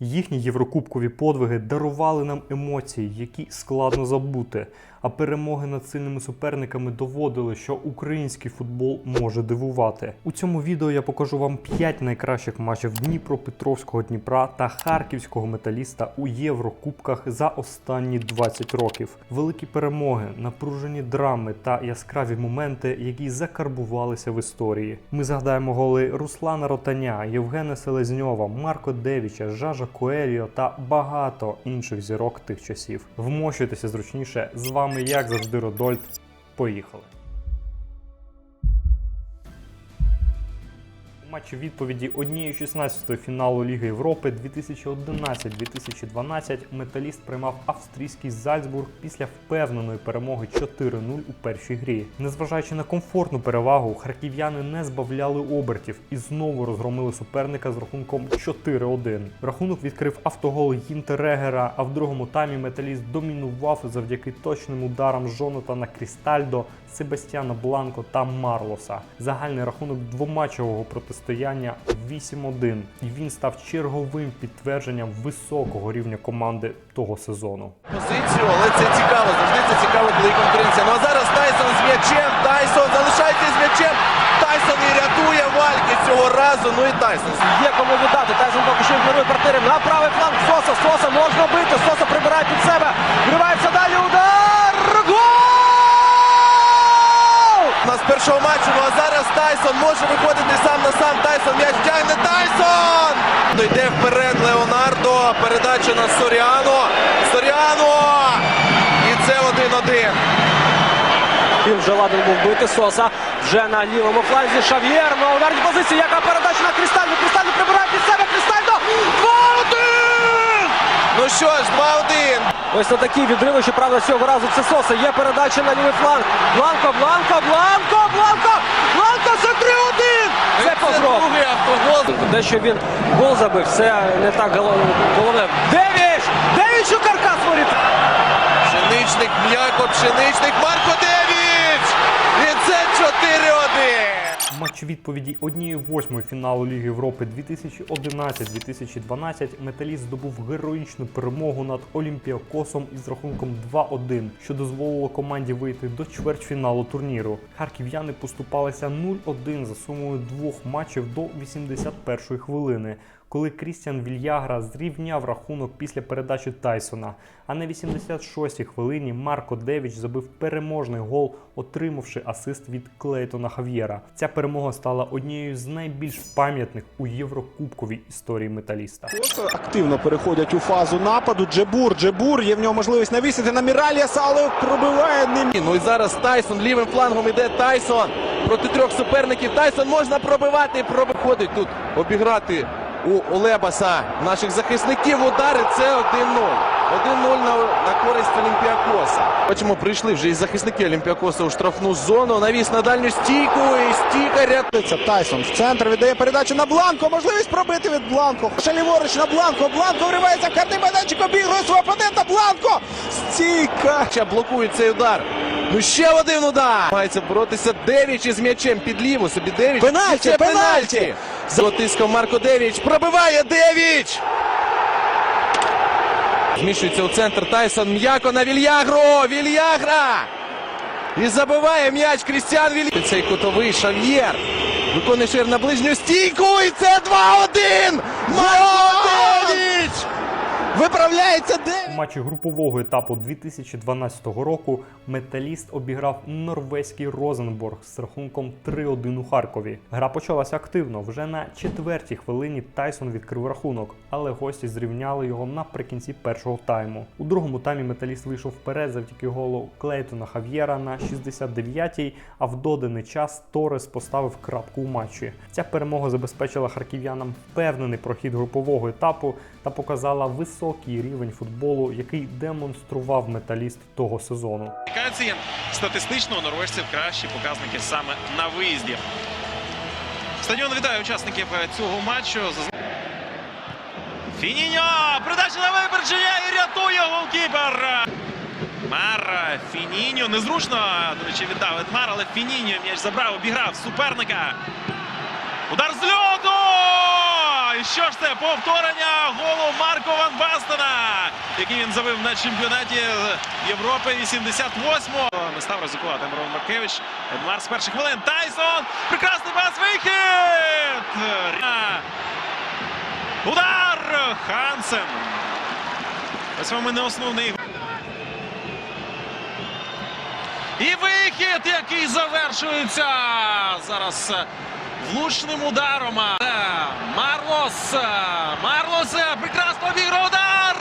Їхні єврокубкові подвиги дарували нам емоції, які складно забути. А перемоги над сильними суперниками доводили, що український футбол може дивувати. У цьому відео я покажу вам 5 найкращих матчів Дніпропетровського Дніпра та харківського металіста у Єврокубках за останні 20 років. Великі перемоги, напружені драми та яскраві моменти, які закарбувалися в історії. Ми згадаємо голи Руслана Ротаня, Євгена Селезньова, Марко Девіча, Жажа Коеліо та багато інших зірок тих часів. Вмощуйтеся зручніше. З вами, як завжди, Родольд. Поїхали. У відповіді однієї 16 фіналу Ліги Європи 2011-2012 металіст приймав австрійський Зальцбург після впевненої перемоги 4-0 у першій грі. Незважаючи на комфортну перевагу, харків'яни не збавляли обертів і знову розгромили суперника з рахунком 4-1. Рахунок відкрив автогол Гінтерегера, а в другому таймі металіст домінував завдяки точним ударам Жонатана Крістальдо, Себастьяна Бланко та Марлоса. Загальний рахунок двоматчевого протистояння 8-1, і він став черговим підтвердженням високого рівня команди того сезону. позицію, але це цікаво. Завжди це цікаво, коли конкуренція. Ну а зараз Тайсон з м'ячем. Тайсон залишається з м'ячем. Тайсон і рятує Вальки цього разу. Ну і Тайсон. Є кому віддати. Тайсон поки що ігнорує партнерів. На правий фланг Соса. Соса можна бити. Соса прибирає під себе. Вривається далі. Удар! Гол! У нас першого матчу. Ну а зараз Тайсон може виходити Йде вперед Леонардо. Передача на Соріано. Соріано! І це 1-1. Він вже ладен був бити. Соса вже на лівому фланзі. Шав'єр на ударній позиції. Яка передача на Крістальду. Крістальду прибирає під себе. Крістальдо! 2-1! Ну що ж, 2-1. Ось на такі відриви, що правда цього разу це Соса. Є передача на лівий фланг. Бланко, Бланко, Бланко, Бланко! Це 3-1! Це погром. другий автогол. Те, що він гол забив, це не так голов- головне. Девіч! Девіч у каркас воріт! Пшеничник, м'яко, пшеничник, Марко Девіч! І це 4-1! Матч відповіді однієї восьмої фіналу Ліги Європи 2011-2012 металіст здобув героїчну перемогу над Олімпіакосом із рахунком 2-1, що дозволило команді вийти до чвертьфіналу турніру. Харків'яни поступалися 0-1 за сумою двох матчів до 81-ї хвилини. Коли Крістіан Вільягра зрівняв рахунок після передачі Тайсона. А на 86-й хвилині Марко Девіч забив переможний гол, отримавши асист від Клейтона Хав'єра. Ця перемога стала однією з найбільш пам'ятних у Єврокубковій історії металіста. Активно переходять у фазу нападу. Джебур, Джебур, є в нього можливість навісити на Міраліаса, але пробиває не. Ну і зараз Тайсон лівим флангом іде Тайсон проти трьох суперників. Тайсон можна пробивати. Проходить тут обіграти у Олебаса наших захисників. Удари це 1-0. 1-0 на, на користь Олімпіакоса. Бачимо, прийшли вже і захисники Олімпіакоса у штрафну зону. Навіс на дальню стійку і стійка рятує. Це Тайсон в центр віддає передачу на Бланко. Можливість пробити від Бланко. Ще на Бланко. Бланко вривається в карний майданчик, обігрує свого опонента. Бланко! Стійка! Ще блокують цей удар. Ну ще один удар. Мається боротися Девіч із м'ячем під ліву. Собі Девіч. Пенальті, І це пенальті! Затискав Марко Девіч. Пробиває Девіч. Змішується у центр Тайсон. М'яко на Вільягру. Вільягра. І забиває м'яч Крістіан Вільягра. Цей кутовий Шав'єр. Виконує шир на ближню стійку. І це 2-1. Марко Девіч. Виправляється У матчі групового етапу 2012 року металіст обіграв норвезький Розенборг з рахунком 3-1 у Харкові. Гра почалася активно. Вже на четвертій хвилині Тайсон відкрив рахунок, але гості зрівняли його наприкінці першого тайму. У другому таймі металіст вийшов вперед завдяки голу Клейтона Хав'єра на 69-й, а в доданий час Торес поставив крапку у матчі. Ця перемога забезпечила харків'янам впевнений прохід групового етапу та показала високий рівень футболу, який демонстрував металіст того сезону. Кваліфікації статистично у норвежців кращі показники саме на виїзді. Стадіон вітає учасників е, цього матчу. Фініньо! Передача на випередження і рятує голкіпер! Мар Фініньо. Незручно, до речі, віддав Едмар, але Фініньо м'яч забрав, обіграв суперника. Удар з льоту! Що ж це? Повторення голу Марко Ван Бастена, який він забив на чемпіонаті Європи 88-го. Не став ризикувати Мирон Маркевич. Едуард з перших хвилин. Тайсон! Прекрасний пас! Вихід! Удар! Хансен! Ось вам і не основний. І вихід, який завершується зараз влучним ударом. Марлос. Марлос прекрасно обіграв удар.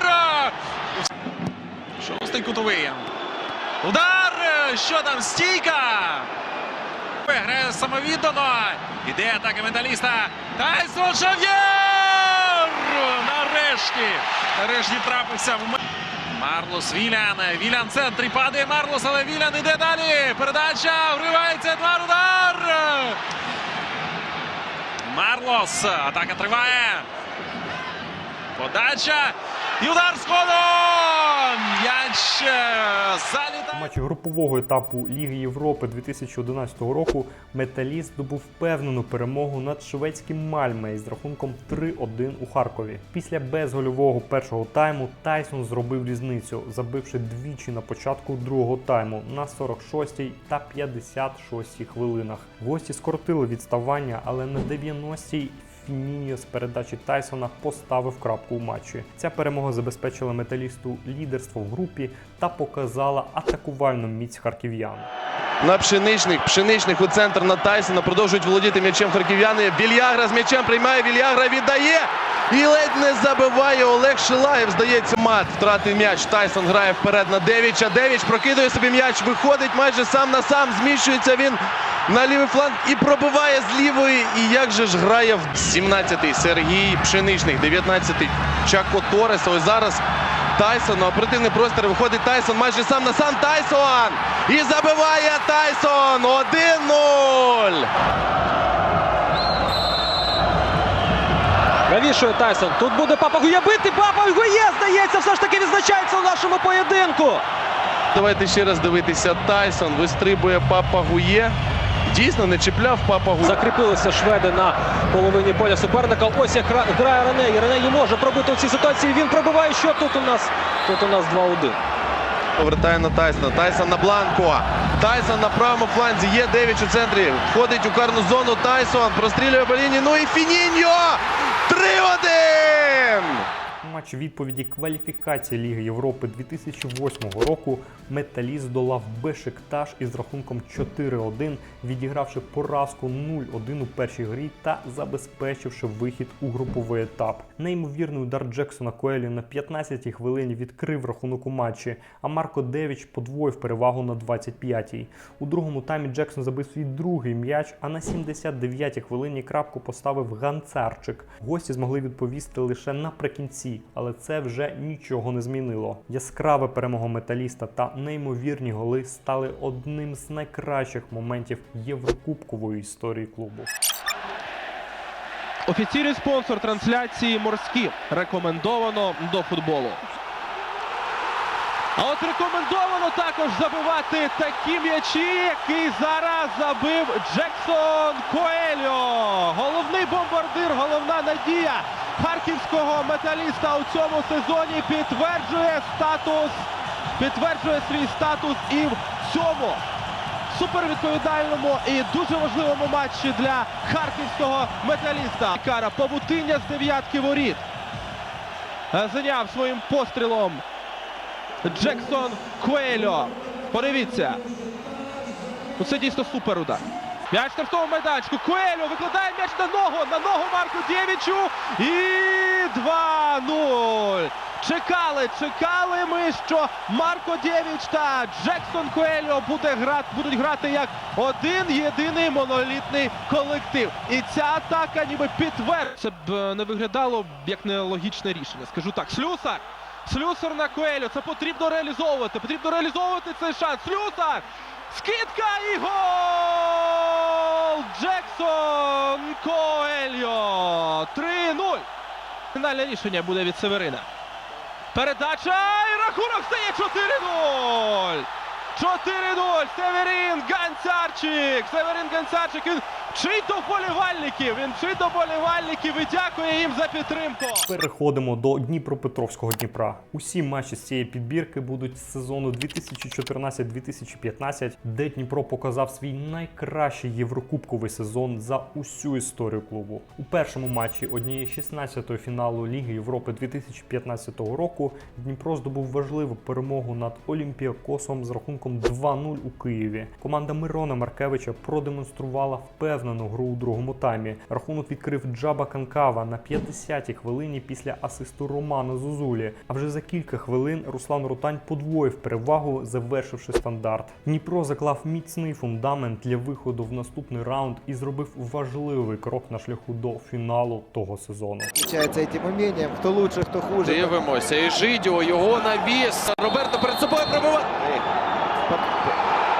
Шостий кутовий. Удар. е, Що там? Стійка. Грає самовіддано. Іде атака металіста. Тайсон Шав'єр! Нарешті. Нарешті трапився в Марлос Вілян. Вілян в центрі падає Марлос, але Вілян іде далі. Передача. Вривається Едуард удар. Марлос. Атака триває. Подача. І удар з ходу. М'яч залітає. У матчі групового етапу Ліги Європи 2011 року Металіст здобув впевнену перемогу над шведським Мальме із рахунком 3-1 у Харкові. Після безгольового першого тайму Тайсон зробив різницю, забивши двічі на початку другого тайму на 46-й та 56-й хвилинах. Гості скоротили відставання, але на 90-й Фініньо з передачі Тайсона поставив крапку у матчі. Ця перемога забезпечила металісту лідерство в групі та показала атакувальну міць харків'ян. На пшеничник. Пшеничник у центр на Тайсона. Продовжують володіти м'ячем харків'яни. Вільягра з м'ячем приймає. Вільягра віддає. І ледь не забиває Олег Шилаєв. Здається, мат втратив м'яч. Тайсон грає вперед на Девіча. Девіч прокидує собі м'яч. Виходить майже сам на сам. Зміщується він на лівий фланг і пробиває з лівої. І як же ж грає в 17-й Сергій Пшеничник, 19-й Чако Торес. Ось зараз Тайсон на оперативний простір виходить Тайсон майже сам на сам. Тайсон! І забиває Тайсон! 1-0! Навішує Тайсон. Тут буде Папа Гує бити. Папа Гує, здається, все ж таки відзначається у нашому поєдинку. Давайте ще раз дивитися. Тайсон вистрибує Папа Гує. Дійсно не чіпляв Папа Гує. Закріпилися шведи на половині поля суперника. Ось як грає Рене. І Рене може пробити у цій ситуації. Він пробиває. Що тут у нас? Тут у нас 2-1. Повертає на Тайсона. Тайсон на Бланко. Тайсон на правому фланзі. Є Девіч у центрі. Входить у карну зону. Тайсон прострілює по лінії. Ну і Фініньо! 3-1! У матчі відповіді кваліфікації Ліги Європи 2008 року Металіст долав Бешикташ із рахунком 4-1, відігравши поразку 0-1 у першій грі та забезпечивши вихід у груповий етап. Неймовірний удар Джексона Коелі на 15-й хвилині відкрив рахунок у матчі, а Марко Девіч подвоїв перевагу на 25-й. У другому таймі Джексон забив свій другий м'яч, а на 79-й хвилині крапку поставив Ганцарчик. Гості змогли відповісти лише наприкінці, але це вже нічого не змінило. Яскраве перемога металіста та неймовірні голи стали одним з найкращих моментів єврокубкової історії клубу. Офіційний спонсор трансляції морські рекомендовано до футболу. А от рекомендовано також забивати такі м'ячі, який зараз забив Джексон Коельо. Головний бомбардир, головна надія харківського металіста у цьому сезоні підтверджує статус, підтверджує свій статус і в цьому супервідповідальному і дуже важливому матчі для харківського металіста. Кара Павутиння з дев'ятки воріт. Зайняв своїм пострілом Джексон Куельо. Подивіться. Ну це дійсно супер удар. М'яч в штрафному майданчику. Куельо викладає м'яч на ногу. На ногу Марку Дєвічу. І 2-0. Чекали, чекали ми, що Марко Дєвіч та Джексон Куельо буде грати, будуть грати як один єдиний монолітний колектив. І ця атака ніби підтверджує. Це б е, не виглядало як нелогічне рішення. Скажу так. Слюсар! Слюсар на Коелю. Це потрібно реалізовувати. Потрібно реалізовувати цей шанс. Слюсар! Скидка і гол! Джексон Коельо! 3-0. Фінальне рішення буде від Северина. Передача і рахунок стає 4-0. 4-0. Северин Ганцарчик. Северин Ганцарчик. Він мчить до вболівальників. Він мчить до вболівальників і дякує їм за підтримку. Переходимо до Дніпропетровського Дніпра. Усі матчі з цієї підбірки будуть з сезону 2014-2015, де Дніпро показав свій найкращий єврокубковий сезон за усю історію клубу. У першому матчі однієї 16-ї фіналу Ліги Європи 2015 року Дніпро здобув важливу перемогу над Олімпіакосом з рахунком 2-0 у Києві. Команда Мирона Маркевича продемонструвала впевнену гру у другому таймі. Рахунок відкрив Джаба Канкава на 50-й хвилині після асисту Романа Зузулі. А вже за кілька хвилин Руслан Рутань подвоїв перевагу, завершивши стандарт. Дніпро заклав міцний фундамент для виходу в наступний раунд і зробив важливий крок на шляху до фіналу того сезону. этим умением. Кто лучше, кто хуже. Дивимося. І Жидіо, його навіс. Роберто перед собою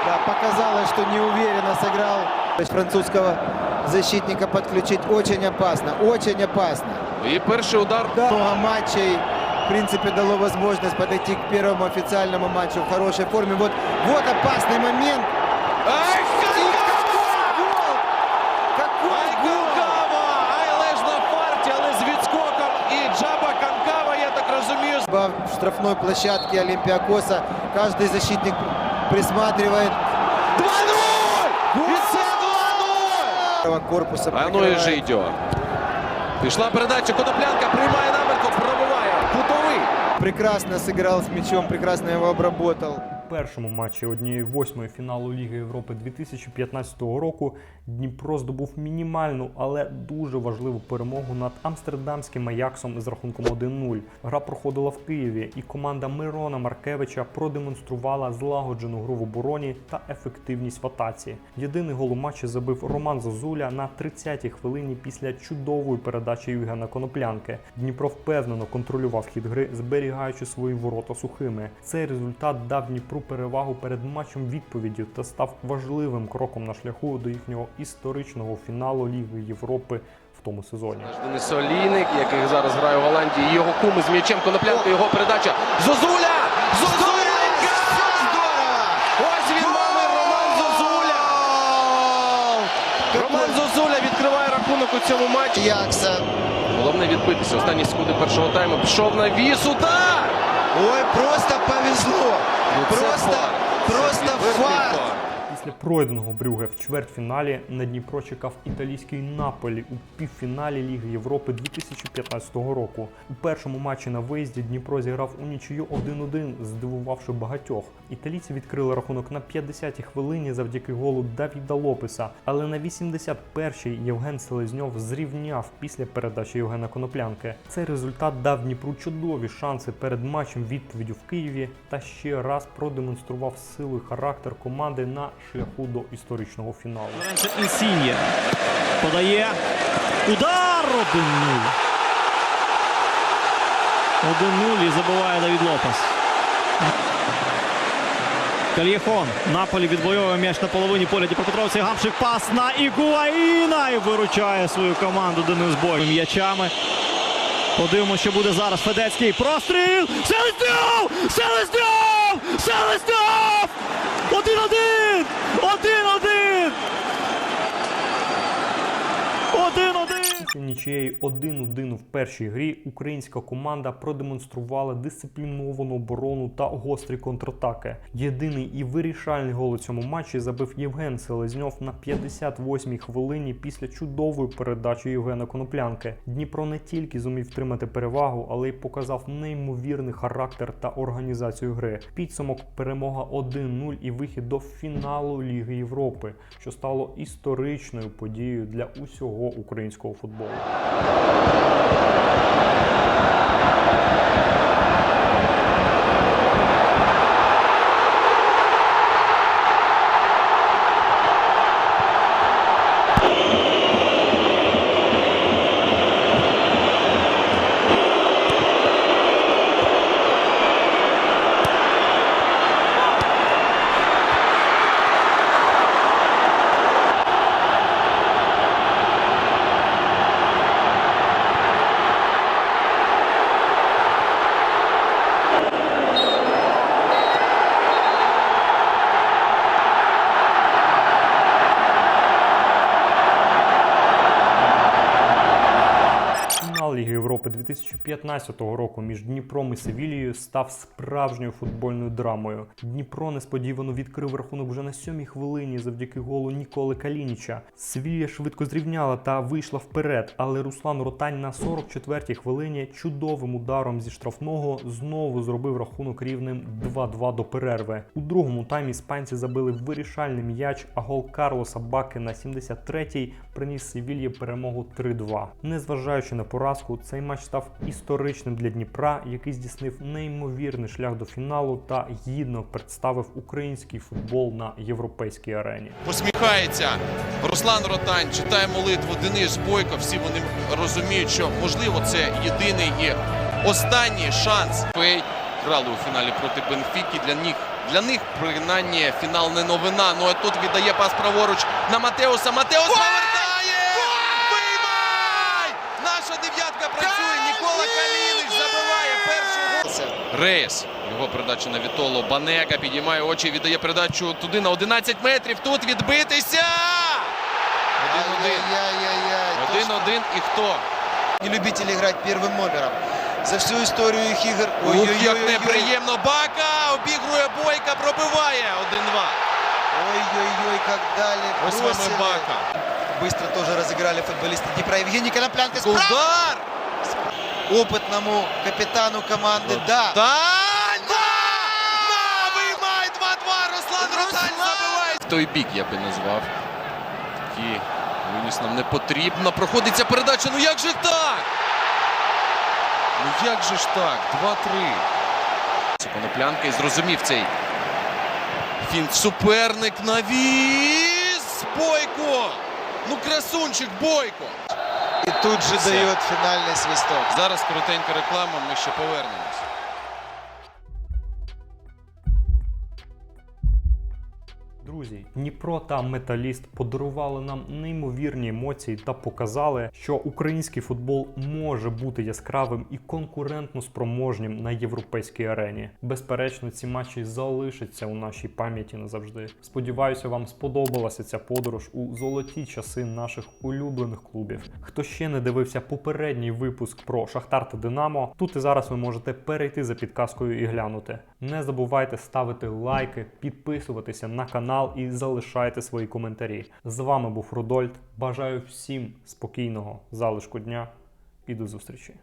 Да, показалось, что неуверенно сыграл. То есть французского защитника подключить очень опасно. Очень опасно. І перший удар. Да, много матчей. В принципе, дало возможность подойти к первому официальному матчу в хорошей форме. Вот, вот опасный момент. Ай, И какой гол! Какой Ай, гол! Канкава! Ай, леж на фарті, але з відскоком. І Джаба Канкава, я так розумію, В штрафной площадке Олимпиакоса каждый защитник присматривает. 2-0! І це 2-0! Корпуса А ну і. Жидіо. Пішла передача, Коноплянка приймає намерку, пробиває. Кутовий. Прекрасно сыграл с мячом, прекрасно его обработал. Першому матчі однієї восьмої фіналу Ліги Європи 2015 року Дніпро здобув мінімальну, але дуже важливу перемогу над амстердамським Аяксом з рахунком 1-0. Гра проходила в Києві, і команда Мирона Маркевича продемонструвала злагоджену гру в обороні та ефективність в атаці. Єдиний гол у матчі забив Роман Зозуля на 30-й хвилині після чудової передачі Євгена Коноплянки. Дніпро впевнено контролював хід гри, зберігаючи свої ворота сухими. Цей результат дав Дніпру перевагу перед матчем відповіддю та став важливим кроком на шляху до їхнього історичного фіналу Ліги Європи в тому сезоні. Денис Олійник, який зараз грає в Голландії. Його кум з м'ячем Коноплянка, його передача. Зозуля! Ось він номер Роман Зозуля! Роман Зозуля відкриває рахунок у цьому матчі. Якса. Головне відбитися. Останні секунди першого тайму. Пішов на віс. Удар! Ой, просто повезло. Ну, Просто, фар. Просто фар. Після пройденого Брюге в чвертьфіналі на Дніпро чекав італійський Наполі у півфіналі Ліги Європи 2015 року. У першому матчі на виїзді Дніпро зіграв у нічию 1-1, здивувавши багатьох. Італійці відкрили рахунок на 50-й хвилині завдяки голу Давіда Лопеса, але на 81-й Євген Селезньов зрівняв після передачі Євгена Коноплянки. Цей результат дав Дніпру чудові шанси перед матчем відповіддю в Києві та ще раз продемонстрував силу і характер команди на шляху до історичного фіналу. Інсіньє подає. Удар 1-0. 1-0 і забиває Давід Лопес. Кальєхон. Наполі відвоює м'яч на половині поля Дніпропетровця. Гамшик пас на Ігуаїна і виручає свою команду Денис Бой м'ячами. Подивимося, що буде зараз. Федецький простріл! Селезньов! Селезньов! Один-один! Один-один! Один-один! Після нічиєї 1-1 в першій грі українська команда продемонструвала дисципліновану оборону та гострі контратаки. Єдиний і вирішальний гол у цьому матчі забив Євген Селезньов на 58-й хвилині після чудової передачі Євгена Коноплянки. Дніпро не тільки зумів тримати перевагу, але й показав неймовірний характер та організацію гри. Підсумок перемога 1-0 і вихід до фіналу Ліги Європи, що стало історичною подією для усього українського футболу. ball. 2015 року між Дніпром і Севілією став справжньою футбольною драмою. Дніпро несподівано відкрив рахунок вже на сьомій хвилині завдяки голу Ніколи Калініча. Севілія швидко зрівняла та вийшла вперед, але Руслан Ротань на 44-й хвилині чудовим ударом зі штрафного знову зробив рахунок рівним 2-2 до перерви. У другому таймі іспанці забили вирішальний м'яч, а гол Карлоса Баки на 73-й приніс Севільї перемогу 3-2. Незважаючи на поразку, цей матч став історичним для Дніпра, який здійснив неймовірний шлях до фіналу та гідно представив український футбол на європейській арені. Посміхається Руслан Ротань, читає молитву Денис Бойко. Всі вони розуміють, що можливо це єдиний і останній шанс. Фей грали у фіналі проти Бенфіки. Для них для них принаймні фінал не новина. Ну а тут віддає пас праворуч на Матеуса. Матеус повертає! Рейс. Його передача на Вітоло. Банека підіймає очі, віддає передачу туди на 11 метрів. Тут відбитися. Один-один. Ай-яй-яй-яй. Один-один і хто? Не любители играть первым номером. За всю историю их игр. Ух, як неприємно. Бака обігрує Бойка, пробиває 1-2. Ой-ой-ой, как дали. Ось вами бросили. Бака. Быстро тоже разыграли футболисты Днепра. Евгений Коноплянка справа. Удар! Опытному капитану команды. Да. Та! На! На! Виймай 2-2! Руслан Ротань забиває! Той бік я би назвав. Такі виніс нам не потрібно. Проходиться передача. Ну як же так? Ну як же ж так? 2-3. Це Коноплянка і зрозумів цей фінт. Суперник навіс! Бойко! Ну красунчик Бойко! И тут же дає фінальний свисток. Зараз коротенька реклама, ми ще повернемось. Друзі, Дніпро та Металіст подарували нам неймовірні емоції та показали, що український футбол може бути яскравим і конкурентно спроможнім на європейській арені. Безперечно, ці матчі залишаться у нашій пам'яті назавжди. Сподіваюся, вам сподобалася ця подорож у золоті часи наших улюблених клубів. Хто ще не дивився попередній випуск про Шахтар та Динамо, тут і зараз ви можете перейти за підказкою і глянути. Не забувайте ставити лайки, підписуватися на канал і залишайте свої коментарі. З вами був Рудольд. Бажаю всім спокійного залишку дня і до зустрічі.